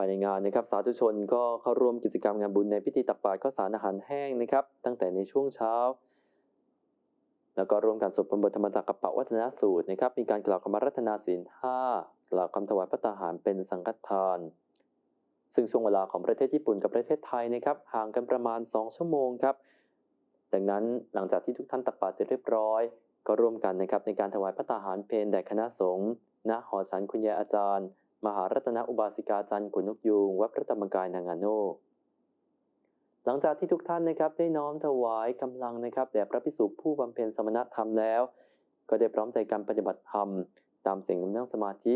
ายในงานนะครับสาธุชนก็เข้าร่วมกิจกรรมงานบุญในพิธีตักบาตรข้าวสารอาหารแห้งนะครับ ตั้งแต่ในช่วงเช้า แล้วก็ร่วมกันสวดบทธรรมจักรกับปะวัฒนสูตรนะครับ มีการกล่าวคำรัตนาศีลห้ากล่าวคำถวายพระตาหารเป็นสังฆทาน ซึ่งช่วงเวลาของประเทศญี่ปุ่นกับประเทศไทยนะครับห่างกันประมาณ 2 ชั่วโมงครับดังนั้นหลังจากที่ทุกท่านตักบาตรเสร็จเรียบร้อย ก็ร่วมกันนะครับในการถวายพระตาหารเพลแด่คณะสงฆ์ณหอฉันคุณยายอาจารย์ มหารัตนอุบาสิกาจันทร์ขุนนกยูงวัดพระธรรมกายนางาโนหลังจากที่ทุกท่านนะครับได้น้อมถวายกำลังนะครับแด่พระภิกษุผู้บำเพ็ญสมณธรรมแล้ว ก็ได้พร้อมใจการปฏิบัติธรรม ตามเสียงนั่งสมาธิ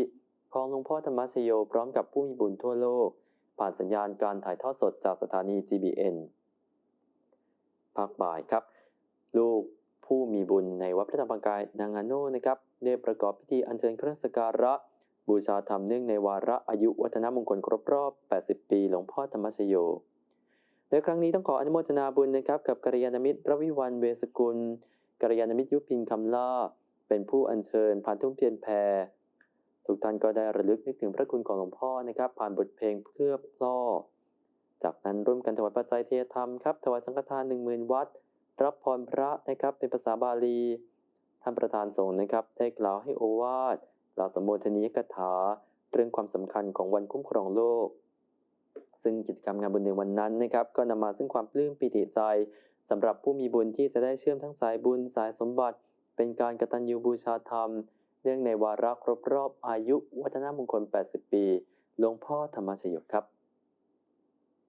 ของหลวงพ่อธรรมชโยพร้อมกับผู้มีบุญทั่วโลก ผ่านสัญญาณการถ่ายทอดสดจากสถานี GBN ภาคบ่ายครับ ลูกผู้มีบุญในวัดพระธรรมกายนางาโนนะครับได้ประกอบพิธีอัญเชิญเครื่องสการะ บูชาธรรมเนื่องในวาระอายุวัฒนมงคลครบรอบ 80 ปีหลวงพ่อธรรมชโย ในครั้งนี้ต้องขออนุโมทนาบุญนะครับ กับกัลยาณมิตรรวิวันเวสกุลกัลยาณมิตรยุพินคำล่า เป็นผู้อัญเชิญผ่านทุ่งเทียนแพรทุกท่านก็ได้ระลึกนึกถึงพระคุณของหลวงพ่อนะครับ ผ่านบทเพลงเพื่อพล่อ จากนั้นร่วมกันถวายปัจจัยเทยธรรมครับถวายสังฆทาน10,000วัตต์รับพรพระนะครับเป็นภาษาบาลีท่านประธานสงฆ์นะครับ ได้กล่าวให้โอวาท เราสมโภชนียกถาเรื่องความสำคัญของวันคุ้มครองโลก ซึ่งกิจกรรมงานบุญในวันนั้นนะครับก็นำมาซึ่งความปลื้มปิติใจสำหรับผู้มีบุญที่จะได้เชื่อมทั้งสายบุญสายสมบัติ เป็นการกตัญญูบูชาธรรม เนื่องในวาระครบรอบอายุวัฒนมงคล 80 ปีหลวงพ่อธรรมชโยครับ